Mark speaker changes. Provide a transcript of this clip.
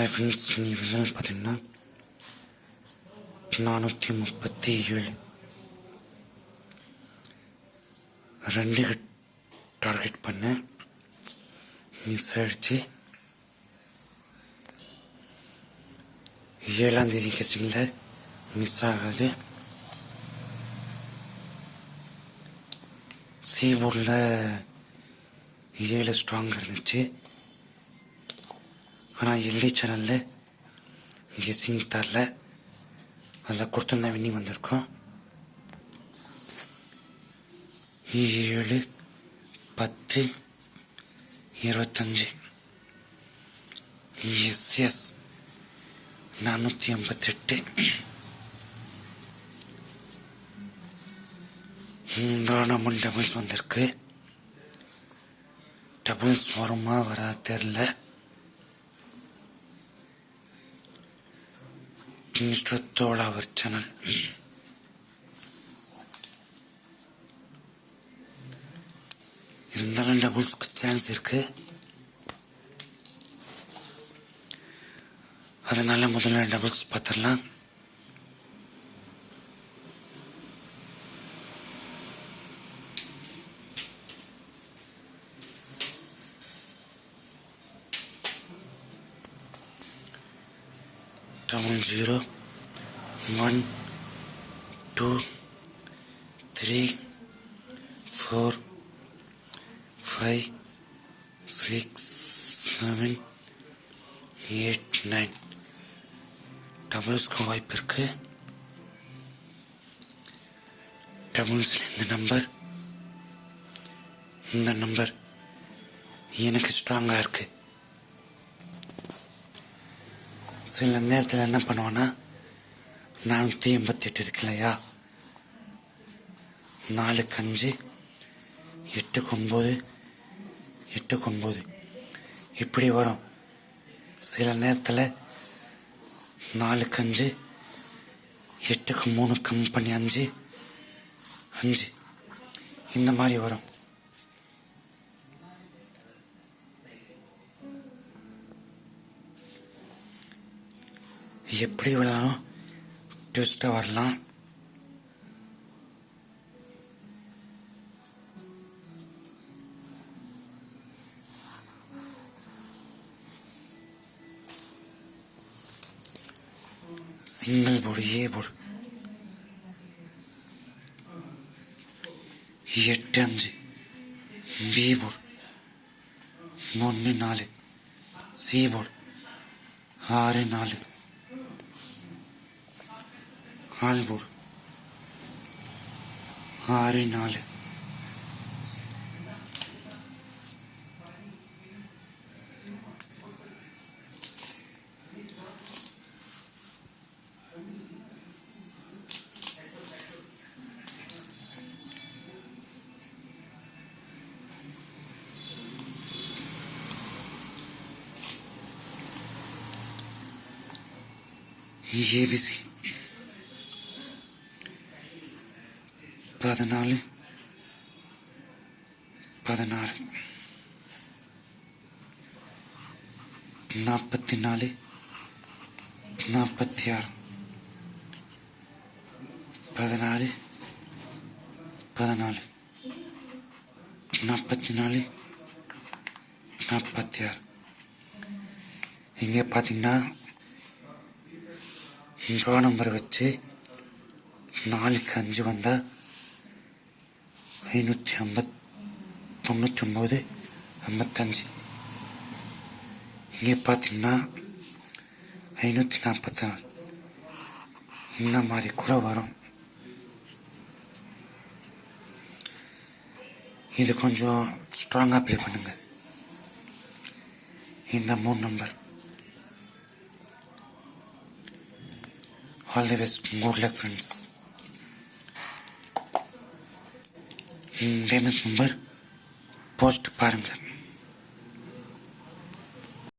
Speaker 1: Hi friends நீ result பார்த்தீங்கன்னா நானூற்றி முப்பத்தி ஏழு ரெண்டு டார்கெட் பண்ணேன் மிஸ் ஆயிடுச்சு ஏழாம் தேதி கசிங்கில் மிஸ் ஆகாது சீபோர்டில் ஏழு ஸ்ட்ராங் இருந்துச்சு ஆனால் எல்டி சேனலில் கெஸ்ஸிங் தரல அதில் கொடுத்துருந்தா வின்னி வந்திருக்கோம். ஏழு பத்து இருபத்தஞ்சு. எஸ் எஸ் நானூற்றி எண்பத்தெட்டு டோர்னமெண்ட் டபுள்ஸ் வந்திருக்கு. டபுள்ஸ் வருமா வரா தெரில. மிஸ்டர் அவர் சேனல் இருந்தாலும் டபுள்ஸ்க்கு சான்ஸ் இருக்கு. அதனால முதல்ல டபுள்ஸ் பார்த்துடலாம். Double zero one two three four five six seven eight nine டபுள்ஸ்க்கும் வாய்ப்பு இருக்கு. டபுள்ஸ்ல இந்த நம்பர் இந்த நம்பர் எனக்கு ஸ்ட்ராங்காக இருக்குது சில நேரத்தில் என்ன பண்ணுவேன்னா நானூற்றி எண்பத்தி எட்டு இருக்கு இல்லையா நாலுக்கு அஞ்சு எட்டுக்கு ஒம்பது எட்டுக்கு ஒம்பது இப்படி வரும். சில நேரத்தில் நாலுக்கு அஞ்சு எட்டுக்கு மூணு கம்பெனி அஞ்சு அஞ்சு. இந்த மாதிரி வரும். எப்படி வரலாம் ட்விஸ்ட்டாக வரலாம். சிங்கிள் போடு ஏ போடு. எட்டு அஞ்சு பி போடு. ஒன்று நாலு சி போடு. ஆறு நாலு. ஆல் போர்டு ஆறு நாலு ஏபிசி பதினாலு பதினாறு நாற்பத்தி நாலு நாற்பத்தி ஆறு பதினாலு பதினாலு நாற்பத்தி நாலு நாற்பத்தி ஆறு இங்கே பார்த்தீங்கன்னா ட்ரா நம்பர் வச்சு நாலுக்கு அஞ்சு வந்தால் ஐநூற்றி ஐம்பத் தொண்ணூற்றி ஒம்பது ஐம்பத்தஞ்சு. இங்கே பார்த்தீங்கன்னா ஐநூற்றி நாற்பத்தி நாலு இந்த மாதிரி கூட வரும். இது கொஞ்சம் ஸ்ட்ராங்காக ப்ளே பண்ணுங்கள் இந்த மூணு number all the best good luck friends டேமஸ் member post பாருங்கள்.